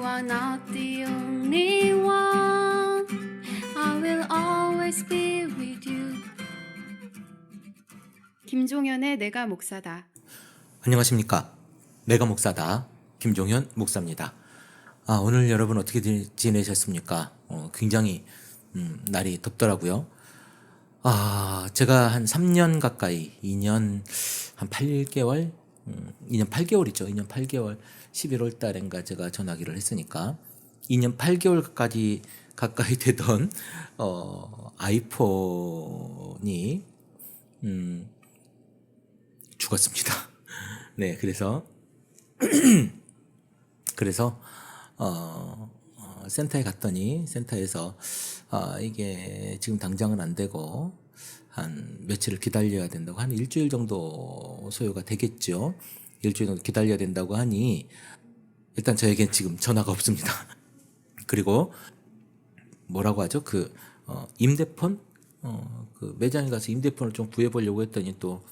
You are not the only one. I will always be with you. 김종현의 내가 목사다. 안녕하십니까. 내가 목사다. 김종현 목사입니다. 아, 오늘 여러분 어떻게 지- 지내셨습니까? 어, 굉장히, 음, 날이 덥더라고요. 아, 제가 한 3년 가까이, 2년, 한 8개월? 음, 2년 8개월이죠. 2년 8개월, 11월 달인가 제가 전화기를 했으니까, 2년 8개월까지 가까이 되던, 어, 아이폰이, 음, 죽었습니다. 네, 그래서 그래서 어, 어, 센터에 갔더니 센터에서 아, 이게 지금 당장은 안 되고 한 며칠을 기다려야 된다고 한 일주일 정도 소요가 되겠죠. 일주일 정도 기다려야 된다고 하니 일단 저에겐 지금 전화가 없습니다. 그리고 뭐라고 하죠? 그 어, 임대폰 어, 그 매장에 가서 임대폰을 좀 구해 보려고 했더니 또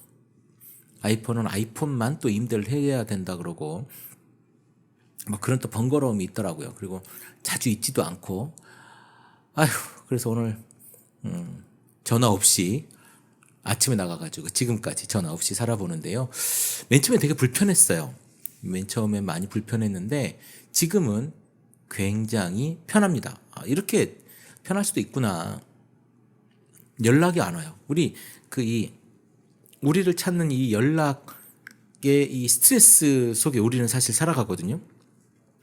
아이폰은 아이폰만 또 임대를 해야 된다 그러고 뭐 그런 또 번거로움이 있더라고요. 그리고 자주 있지도 않고 아휴 그래서 오늘 음, 전화 없이 아침에 나가가지고 지금까지 전화 없이 살아보는데요. 맨 처음에 되게 불편했어요. 맨 처음에 많이 불편했는데 지금은 굉장히 편합니다. 아, 이렇게 편할 수도 있구나. 연락이 안 와요. 우리 그 이 우리를 찾는 이 연락의 이 스트레스 속에 우리는 사실 살아가거든요.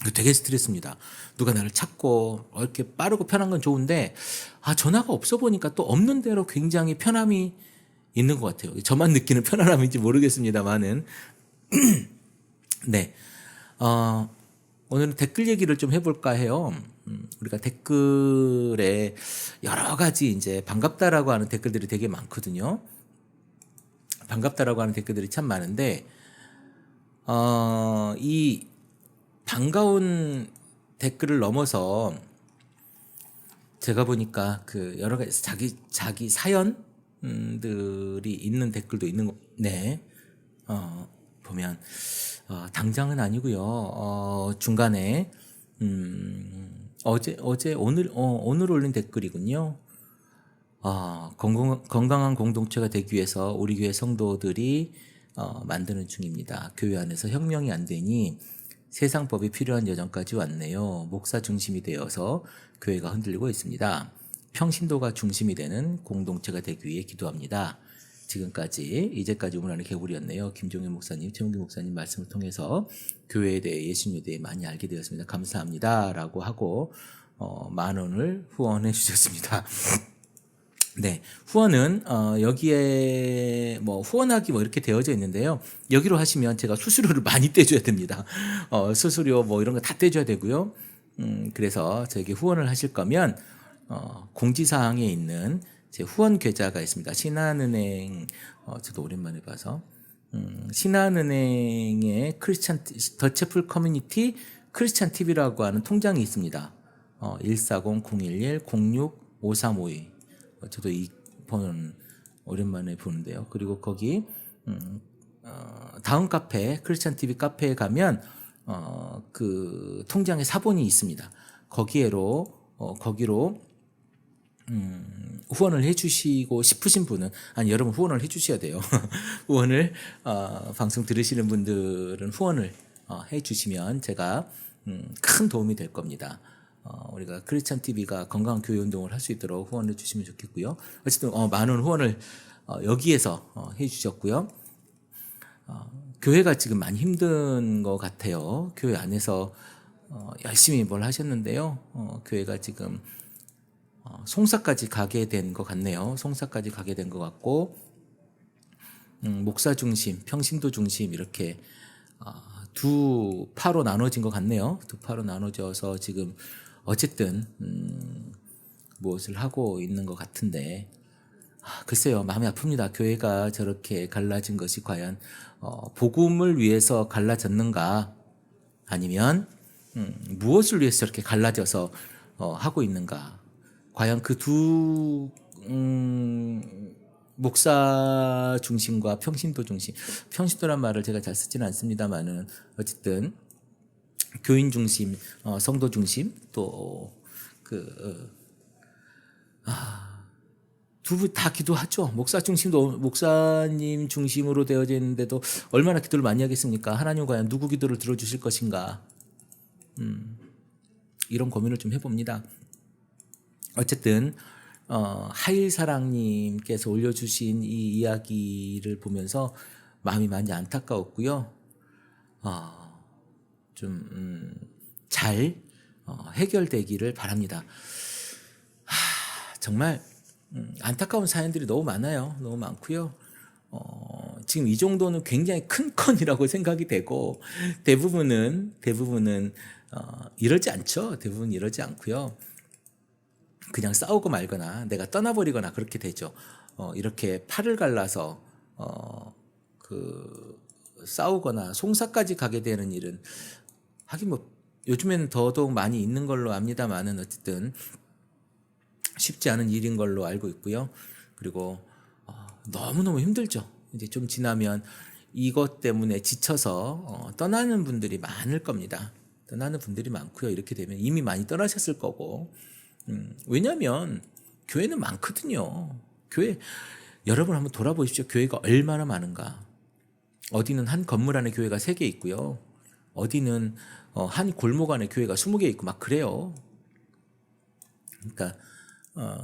그 되게 스트레스입니다. 누가 나를 찾고 어, 이렇게 빠르고 편한 건 좋은데 아 전화가 없어 보니까 또 없는 대로 굉장히 편함이 있는 것 같아요. 저만 느끼는 편안함인지 모르겠습니다만은 네. 어, 오늘은 댓글 얘기를 좀 해볼까 해요. 음, 우리가 댓글에 여러 가지 이제 반갑다라고 하는 댓글들이 되게 많거든요. 반갑다라고 하는 댓글들이 참 많은데, 어, 이 반가운 댓글을 넘어서 제가 보니까 그 여러 가지 자기, 자기 사연 들이 있는 댓글도 있는 거, 네. 어, 보면, 어, 당장은 아니고요. 어, 중간에, 음, 어제, 어제, 오늘, 어, 오늘 올린 댓글이군요. 어, 건강, 건강한 공동체가 되기 위해서 우리 교회 성도들이 어, 만드는 중입니다. 교회 안에서 혁명이 안 되니 세상법이 필요한 여정까지 왔네요. 목사 중심이 되어서 교회가 흔들리고 있습니다. 평신도가 중심이 되는 공동체가 되기 위해 기도합니다. 지금까지 이제까지 안에 개구리였네요. 김종현 목사님, 최문기 목사님 말씀을 통해서 교회에 대해 예수님에 대해 많이 알게 되었습니다. 감사합니다라고 하고 어, 만 원을 후원해 주셨습니다. 네, 후원은 어, 여기에 뭐 후원하기 뭐 이렇게 되어져 있는데요. 여기로 하시면 제가 수수료를 많이 떼줘야 됩니다. 어, 수수료 뭐 이런 거 다 떼줘야 되고요. 음, 그래서 저에게 후원을 하실 거면 어, 공지사항에 있는 제 후원 계좌가 있습니다. 신한은행 어, 저도 오랜만에 봐서 음, 신한은행의 크리스찬 더체풀 커뮤니티 크리스찬 TV라고 하는 통장이 있습니다. 어, 140-011-06-5352 어, 저도 이 번호는 오랜만에 보는데요. 그리고 거기 음, 어, 다음 카페 크리스찬 TV 카페에 가면 어, 그 통장에 사본이 있습니다. 거기에로 어, 거기로 음, 후원을 해주시고 싶으신 분은 아니 여러분 후원을 해주셔야 돼요. 후원을 어, 방송 들으시는 분들은 후원을 어, 해주시면 제가 음, 큰 도움이 될 겁니다. 어, 우리가 크리스찬 TV가 건강한 교회 운동을 할 수 있도록 후원해 주시면 좋겠고요. 어쨌든 어, 많은 후원을 어, 여기에서 어, 해주셨고요. 어, 교회가 지금 많이 힘든 것 같아요. 교회 안에서 어, 열심히 뭘 하셨는데요. 어, 교회가 지금 어, 송사까지 가게 된 것 같네요. 송사까지 가게 된 것 같고 음, 목사 중심, 평신도 중심 이렇게 어, 두 파로 나눠진 것 같네요. 두 파로 나눠져서 지금 어쨌든 음, 무엇을 하고 있는 것 같은데 아, 글쎄요 마음이 아픕니다. 교회가 저렇게 갈라진 것이 과연 어, 복음을 위해서 갈라졌는가 아니면 음, 무엇을 위해서 저렇게 갈라져서 어, 하고 있는가 과연 그두 음, 목사 중심과 평신도 중심 평신도란 말을 제가 잘 쓰지는 않습니다만은 어쨌든 교인 중심, 어, 성도 중심, 또그 아, 두분 다 기도하죠. 목사 중심도 목사님 중심으로 되어져 있는데도 얼마나 기도를 많이 하겠습니까? 하나님 과연 누구 기도를 들어주실 것인가? 음, 이런 고민을 좀 해봅니다. 어쨌든 어, 하일사랑님께서 올려주신 이 이야기를 보면서 마음이 많이 안타까웠고요. 어, 좀잘 어, 해결되기를 바랍니다. 하, 정말 음, 안타까운 사연들이 너무 많아요. 너무 많고요. 어, 지금 이 정도는 굉장히 큰 건이라고 생각이 되고 대부분은 대부분은 어, 이러지 않죠. 대부분 이러지 않고요. 그냥 싸우고 말거나 내가 떠나버리거나 그렇게 되죠. 어, 이렇게 팔을 갈라서 어, 그 싸우거나 송사까지 가게 되는 일은 하긴 뭐 요즘에는 더더욱 많이 있는 걸로 압니다만은 어쨌든 쉽지 않은 일인 걸로 알고 있고요. 그리고 어, 너무너무 힘들죠. 이제 좀 지나면 이것 때문에 지쳐서 어, 떠나는 분들이 많을 겁니다. 떠나는 분들이 많고요. 이렇게 되면 이미 많이 떠나셨을 거고. 음, 왜냐하면 교회는 많거든요. 교회 여러분 한번 돌아보십시오. 교회가 얼마나 많은가. 어디는 한 건물 안에 교회가 세개 있고요. 어디는 어, 한 골목 안에 교회가 스무 개 있고 막 그래요. 그러니까 어,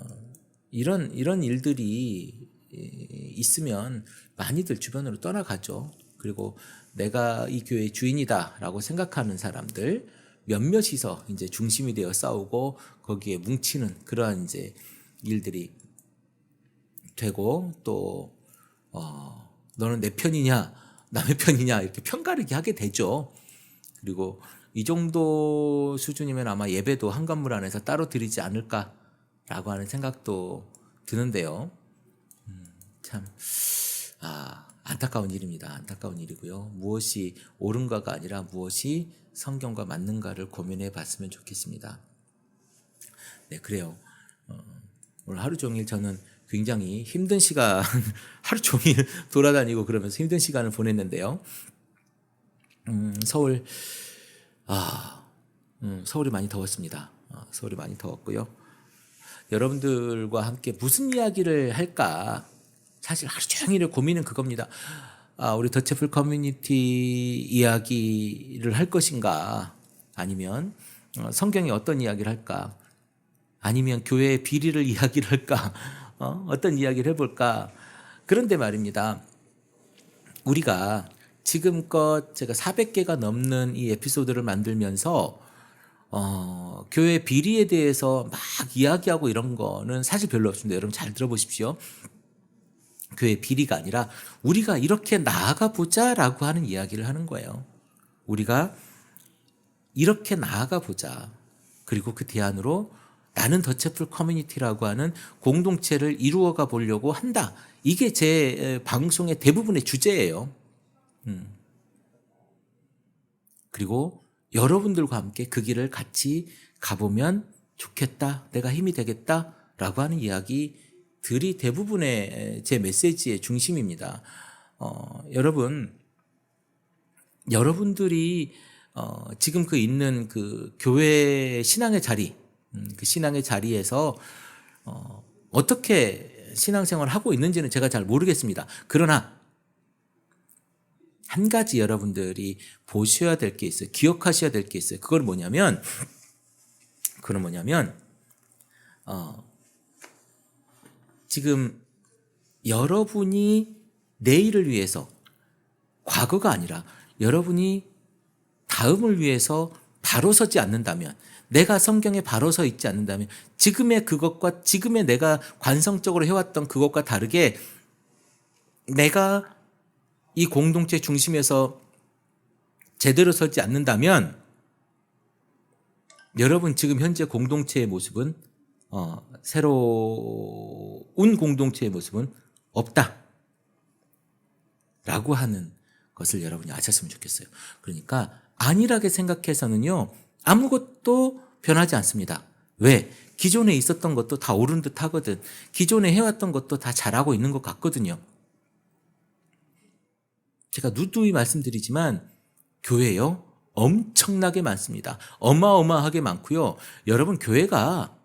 이런 이런 일들이 있으면 많이들 주변으로 떠나가죠. 그리고 내가 이 교회의 주인이다라고 생각하는 사람들 몇몇이서 이제 중심이 되어 싸우고 거기에 뭉치는 그러한 이제 일들이 되고 또 어, 너는 내 편이냐 남의 편이냐 이렇게 편가르기 하게 되죠. 그리고 이 정도 수준이면 아마 예배도 한 건물 안에서 따로 드리지 않을까라고 하는 생각도 드는데요. 음, 참, 아, 안타까운 일입니다. 안타까운 일이고요. 무엇이 옳은가가 아니라 무엇이 성경과 맞는가를 고민해 봤으면 좋겠습니다. 네, 그래요. 어, 오늘 하루 종일 저는 굉장히 힘든 시간, 하루 종일 돌아다니고 그러면서 힘든 시간을 보냈는데요. 음, 서울, 아, 음, 서울이 많이 더웠습니다. 어, 서울이 많이 더웠고요. 여러분들과 함께 무슨 이야기를 할까? 사실 하루 종일 고민은 그겁니다. 아, 우리 더체플 커뮤니티 이야기를 할 것인가? 아니면 어, 성경이 어떤 이야기를 할까? 아니면 교회의 비리를 이야기를 할까? 어? 어떤 이야기를 해볼까? 그런데 말입니다. 우리가 지금껏 제가 400개가 넘는 이 에피소드를 만들면서 어, 교회 비리에 대해서 막 이야기하고 이런 거는 사실 별로 없습니다. 여러분 잘 들어보십시오. 교회 비리가 아니라 우리가 이렇게 나아가 보자라고 하는 이야기를 하는 거예요. 우리가 이렇게 나아가 보자. 그리고 그 대안으로 나는 더체플 커뮤니티라고 하는 공동체를 이루어가 보려고 한다. 이게 제 방송의 대부분의 주제예요. 음. 그리고 여러분들과 함께 그 길을 같이 가보면 좋겠다. 내가 힘이 되겠다. 라고 하는 이야기 들이 대부분의 제 메시지의 중심입니다. 어, 여러분, 여러분들이 어, 지금 그 있는 그 교회 신앙의 자리, 음, 그 신앙의 자리에서 어, 어떻게 신앙생활을 하고 있는지는 제가 잘 모르겠습니다. 그러나 한 가지 여러분들이 보셔야 될 게 있어요. 기억하셔야 될 게 있어요. 그걸 뭐냐면, 그건 뭐냐면, 어, 지금 여러분이 내일을 위해서 과거가 아니라 여러분이 다음을 위해서 바로 서지 않는다면 내가 성경에 바로 서 있지 않는다면 지금의 그것과 지금의 내가 관성적으로 해왔던 그것과 다르게 내가 이 공동체 중심에서 제대로 서지 않는다면 여러분 지금 현재 공동체의 모습은 어, 새로운 공동체의 모습은 없다. 라고 하는 것을 여러분이 아셨으면 좋겠어요. 그러니까 안일하게 생각해서는요, 아무것도 변하지 않습니다. 왜? 기존에 있었던 것도 다 옳은 듯 하거든. 기존에 해왔던 것도 다 잘하고 있는 것 같거든요. 제가 누누이 말씀드리지만 교회요 엄청나게 많습니다. 어마어마하게 많고요. 여러분 교회가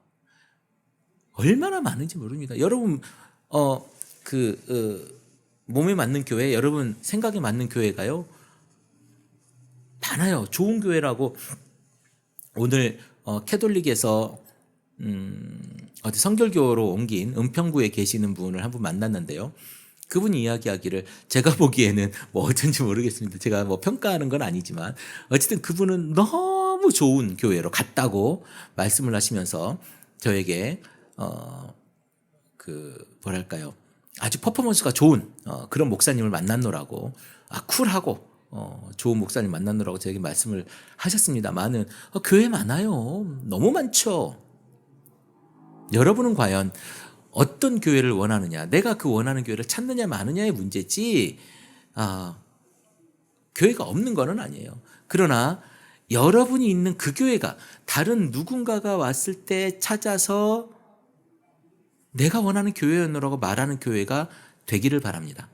얼마나 많은지 모릅니다. 여러분 어그 어, 몸에 맞는 교회, 여러분 생각에 맞는 교회가요 많아요. 좋은 교회라고 오늘 어, 캐톨릭에서 음, 어디 성결교로 옮긴 은평구에 계시는 분을 한 분 만났는데요. 그분이 이야기하기를 제가 보기에는 뭐 어쩐지 모르겠습니다. 제가 뭐 평가하는 건 아니지만 어쨌든 그분은 너무 좋은 교회로 갔다고 말씀을 하시면서 저에게 어 그 뭐랄까요? 아주 퍼포먼스가 좋은 어, 그런 목사님을 만났노라고 아 쿨하고 어, 좋은 목사님 만났노라고 저에게 말씀을 하셨습니다만은 어, 교회 많아요. 너무 많죠. 여러분은 과연 어떤 교회를 원하느냐? 내가 그 원하는 교회를 찾느냐 마느냐의 문제지 아 교회가 없는 거는 아니에요. 그러나 여러분이 있는 그 교회가 다른 누군가가 왔을 때 찾아서 내가 원하는 교회였노라고 말하는 교회가 되기를 바랍니다.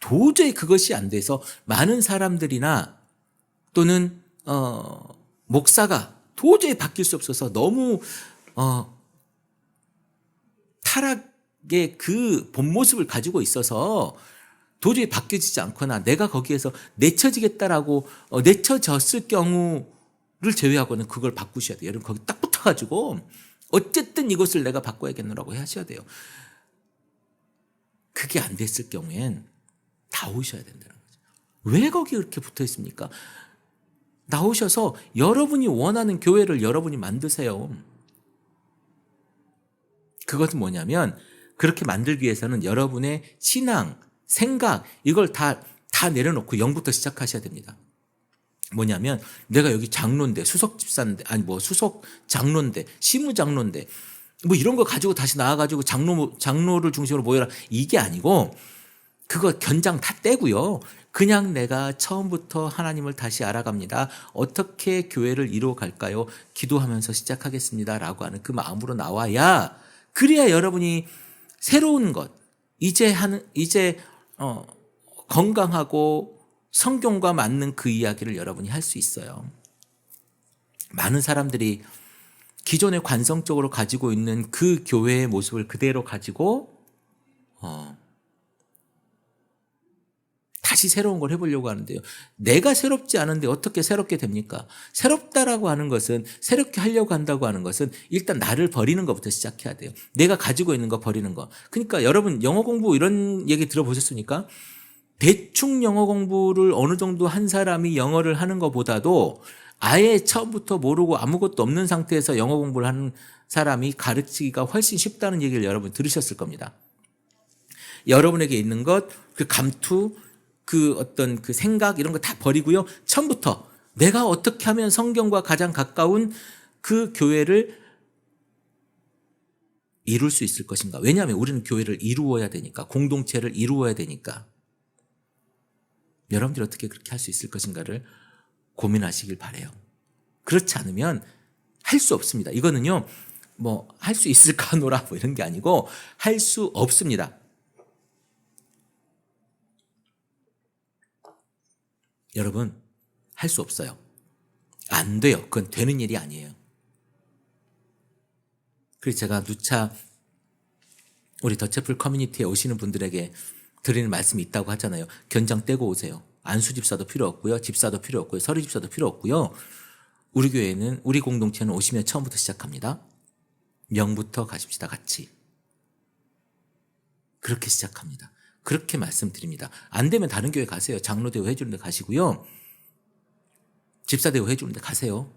도저히 그것이 안 돼서 많은 사람들이나 또는 어, 목사가 도저히 바뀔 수 없어서 너무 어, 타락의 그 본 모습을 가지고 있어서 도저히 바뀌어지지 않거나 내가 거기에서 내쳐지겠다라고 어, 내쳐졌을 경우를 제외하고는 그걸 바꾸셔야 돼요. 여러분 거기 딱 붙어가지고 어쨌든 이것을 내가 바꿔야겠노라고 하셔야 돼요. 그게 안 됐을 경우엔 나오셔야 된다는 거죠. 왜 거기 그렇게 붙어 있습니까? 나오셔서 여러분이 원하는 교회를 여러분이 만드세요. 그것은 뭐냐면 그렇게 만들기 위해서는 여러분의 신앙, 생각 이걸 다 다 내려놓고 0부터 시작하셔야 됩니다. 뭐냐면 내가 여기 장로인데 수석 집사인데 아니 뭐 수석 장로인데 시무 장로인데 뭐 이런 거 가지고 다시 나와가지고 장로 장로를 중심으로 모여라 이게 아니고 그거 견장 다 떼고요. 그냥 내가 처음부터 하나님을 다시 알아갑니다. 어떻게 교회를 이루어 갈까요? 기도하면서 시작하겠습니다라고 하는 그 마음으로 나와야 그래야 여러분이 새로운 것 이제 하는 이제 어 건강하고 성경과 맞는 그 이야기를 여러분이 할 수 있어요. 많은 사람들이 기존에 관성적으로 가지고 있는 그 교회의 모습을 그대로 가지고 어, 다시 새로운 걸 해보려고 하는데요. 내가 새롭지 않은데 어떻게 새롭게 됩니까? 새롭다라고 하는 것은 새롭게 하려고 한다고 하는 것은 일단 나를 버리는 것부터 시작해야 돼요. 내가 가지고 있는 거 버리는 거. 그러니까 여러분 영어 공부 이런 얘기 들어보셨습니까? 대충 영어 공부를 어느 정도 한 사람이 영어를 하는 것보다도 아예 처음부터 모르고 아무것도 없는 상태에서 영어 공부를 하는 사람이 가르치기가 훨씬 쉽다는 얘기를 여러분 들으셨을 겁니다. 여러분에게 있는 것, 그 감투, 그 어떤 그 생각 이런 거 다 버리고요. 처음부터 내가 어떻게 하면 성경과 가장 가까운 그 교회를 이룰 수 있을 것인가? 왜냐하면 우리는 교회를 이루어야 되니까, 공동체를 이루어야 되니까. 여러분들이 어떻게 그렇게 할 수 있을 것인가를 고민하시길 바래요. 그렇지 않으면 할 수 없습니다. 이거는요, 뭐, 할 수 있을까, 노라, 뭐 이런 게 아니고, 할 수 없습니다. 여러분, 할 수 없어요. 안 돼요. 그건 되는 일이 아니에요. 그래서 제가 누차 우리 더체플 커뮤니티에 오시는 분들에게 드리는 말씀이 있다고 하잖아요. 견장 떼고 오세요. 안수 집사도 필요 없고요. 집사도 필요 없고요. 서리 집사도 필요 없고요. 우리 교회는 우리 공동체는 오시면 처음부터 시작합니다. 명부터 가십시다. 같이. 그렇게 시작합니다. 그렇게 말씀드립니다. 안 되면 다른 교회 가세요. 장로 대우 해주는 데 가시고요. 집사 대우 해주는 데 가세요.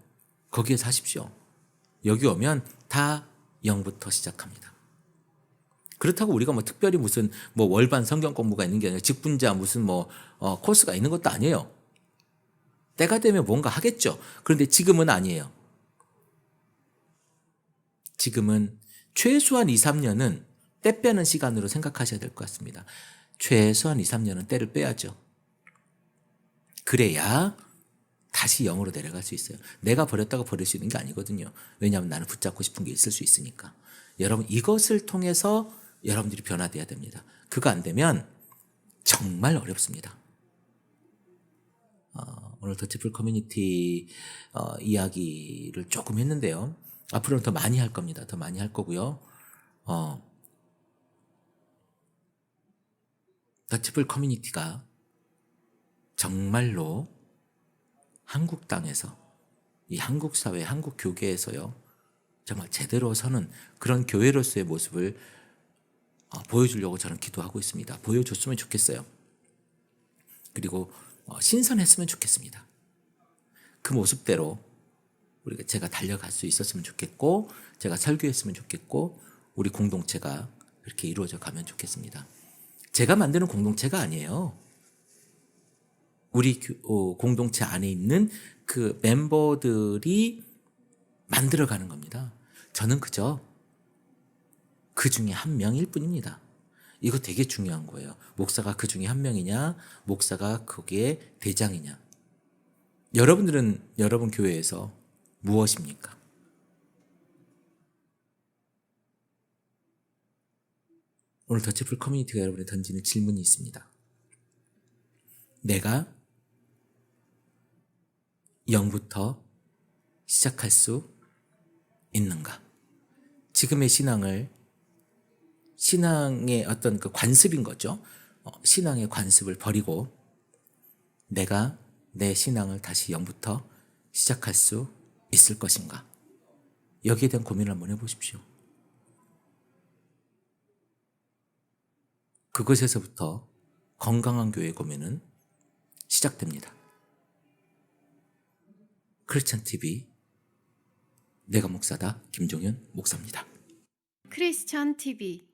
거기에서 하십시오. 여기 오면 다 0부터 시작합니다. 그렇다고 우리가 뭐 특별히 무슨 뭐 월반 성경 공부가 있는 게 아니라 직분자 무슨 뭐 어, 코스가 있는 것도 아니에요. 때가 되면 뭔가 하겠죠. 그런데 지금은 아니에요. 지금은 최소한 2, 3년은 때 빼는 시간으로 생각하셔야 될 것 같습니다. 최소한 2, 3년은 때를 빼야죠. 그래야 다시 영으로 내려갈 수 있어요. 내가 버렸다고 버릴 수 있는 게 아니거든요. 왜냐하면 나는 붙잡고 싶은 게 있을 수 있으니까. 여러분 이것을 통해서 여러분들이 변화돼야 됩니다. 그거 안 되면 정말 어렵습니다. 어, 오늘 더치풀 커뮤니티 어, 이야기를 조금 했는데요. 앞으로는 더 많이 할 겁니다. 더 많이 할 거고요. 어, 더치풀 커뮤니티가 정말로 한국 땅에서 이 한국 사회, 한국 교계에서요. 정말 제대로 서는 그런 교회로서의 모습을 어, 보여주려고 저는 기도하고 있습니다. 보여줬으면 좋겠어요. 그리고 어, 신선했으면 좋겠습니다. 그 모습대로 우리가 제가 달려갈 수 있었으면 좋겠고 제가 설교했으면 좋겠고 우리 공동체가 그렇게 이루어져 가면 좋겠습니다. 제가 만드는 공동체가 아니에요. 우리 교- 어, 공동체 안에 있는 그 멤버들이 만들어가는 겁니다. 저는 그저 그 중에 한 명일 뿐입니다. 이거 되게 중요한 거예요. 목사가 그 중에 한 명이냐, 목사가 거기에 대장이냐. 여러분들은 여러분 교회에서 무엇입니까? 오늘 더치풀 커뮤니티가 여러분이 던지는 질문이 있습니다. 내가 0부터 시작할 수 있는가? 지금의 신앙을 신앙의 어떤 그 관습인 거죠. 어, 신앙의 관습을 버리고 내가 내 신앙을 다시 0부터 시작할 수 있을 것인가? 여기에 대한 고민을 한번 해보십시오. 그것에서부터 건강한 교회 고민은 시작됩니다. 크리스찬 TV 내가 목사다 김종현 목사입니다. 크리스천 TV